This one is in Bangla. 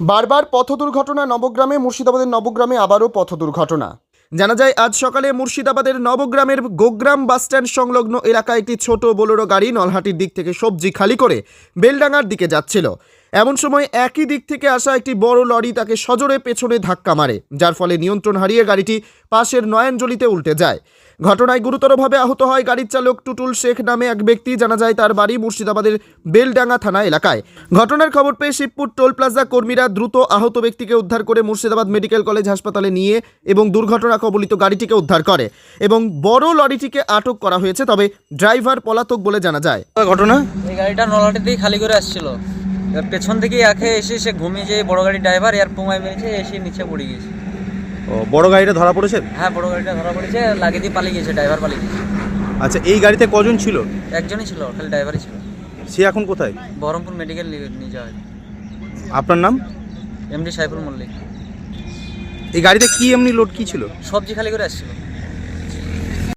বারবার পথ দুর্ঘটনা নবগ্রামে, মুর্শিদাবাদের নবগ্রামে আবারও পথ দুর্ঘটনা। জানা যায়, আজ সকালে মুর্শিদাবাদের নবগ্রামের গোগ্রাম বাসস্ট্যান্ড সংলগ্ন এলাকায় একটি ছোট বোলেরো গাড়ি নলহাটির দিক থেকে সবজি খালি করে বেলডাঙ্গার দিকে যাচ্ছিল। এমন সময় একই দিক থেকে আসা একটি বড় লরি তাকে সজোরে পেছনে ধাক্কা মারে যার ফলে নিয়ন্ত্রণ হারিয়ে গাড়িটি পাশের নয়নজলিতে উল্টে যায়। ঘটনায় গুরুতরভাবে আহত হয় গাড়ির চালক টুটুল শেখ নামে এক ব্যক্তি জানা যায় তার বাড়ি মুর্শিদাবাদের বেলডাঙ্গা থানা এলাকায়। ঘটনার খবর পেয়ে শিবপুর টোল প্লাজা কর্মীরা দ্রুত আহত ব্যক্তিকে উদ্ধার করে মুর্শিদাবাদ মেডিকেল কলেজ হাসপাতালে নিয়ে এবং দুর্ঘটনা কবলিত গাড়িটিকে উদ্ধার করে এবং বড় লরিটিকে আটক করা হয়েছে তবে ড্রাইভার পলাতক বলে জানা যায়। ঘটনা? এই গাড়িটা নলাটি দিয়ে খালি করে আসছিল। এবার পেছন থেকে একে এসে সে ঘুমিয়ে যে বড় গাড়ির ড্রাইভার এর পোঙায় মেরেছে এসে নিচে পড়ে গেছে ও বড় গাড়িটা ধরা পড়েছে? হ্যাঁ বড় গাড়িটা ধরা পড়েছে লাগিয়ে দিয়ে পালিয়ে গেছে ড্রাইভার পালিয়ে গেছে আচ্ছা এই গাড়িতে কজন ছিল? একজনই ছিল খালি ড্রাইভারই ছিল। সে এখন কোথায়? বহরমপুর মেডিকেল নিয়ে যাওয়া হয় আপনার নাম? এমডি সাইফুল মল্লিক। এই গাড়িতে কি এমনি লোড কি ছিল? সবজি খালি করে আসছিল।